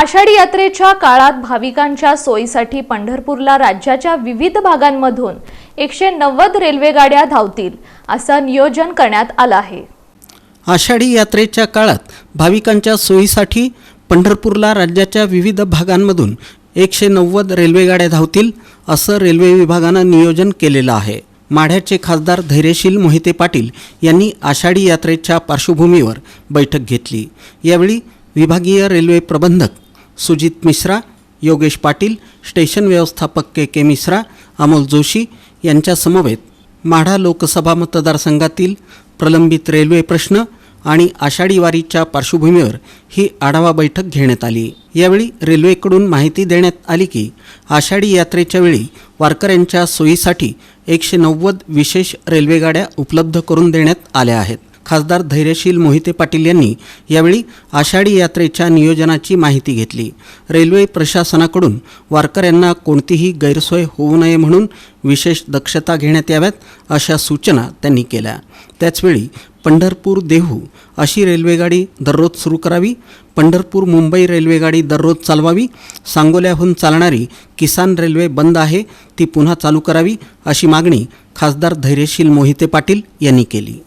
आषाढी यात्रेच्या काळात भाविकांच्या सोयीसाठी पंढरपूरला राज्याच्या विविध भागांमधून एकशे नव्वद रेल्वेगाड्या धावतील असं नियोजन करण्यात आलं आहे. आषाढी यात्रेच्या काळात भाविकांच्या सोयीसाठी पंढरपूरला राज्याच्या विविध भागांमधून एकशे नव्वद रेल्वेगाड्या धावतील असं रेल्वे विभागानं नियोजन केलेलं आहे. माढ्याचे खासदार धैर्यशील मोहिते पाटील यांनी आषाढी यात्रेच्या पार्श्वभूमीवर बैठक घेतली. यावेळी विभागीय रेल्वे प्रबंधक सुजित मिश्रा योगेश पाटील स्टेशन व्यवस्थापक के के मिश्रा अमोल जोशी यांच्यासमवेत माढा लोकसभा मतदारसंघातील प्रलंबित रेल्वे प्रश्न आणि आषाढी वारीच्या पार्श्वभूमीवर ही आढावा बैठक घेण्यात आली. यावेळी रेल्वेकडून माहिती देण्यात आली की आषाढी यात्रेच्या वेळी वारकऱ्यांच्या सोयीसाठी एकशे नव्वद विशेष रेल्वेगाड्या उपलब्ध करून देण्यात आल्या आहेत. खासदार धैर्यशील मोहिते पाटील यांनी यावेळी आषाढी यात्रेच्या नियोजनाची माहिती घेतली. रेल्वे प्रशासनाकडून वारकऱ्यांना कोणतीही गैरसोय होऊ नये म्हणून विशेष दक्षता घेण्यात याव्यात अशा सूचना त्यांनी केल्या. त्याचवेळी पंढरपूर देहू अशी रेल्वेगाडी दररोज सुरू करावी पंढरपूर मुंबई रेल्वेगाडी दररोज चालवावी सांगोल्याहून चालणारी किसान रेल्वे बंद आहे ती पुन्हा चालू करावी अशी मागणी खासदार धैर्यशील मोहिते पाटील यांनी केली.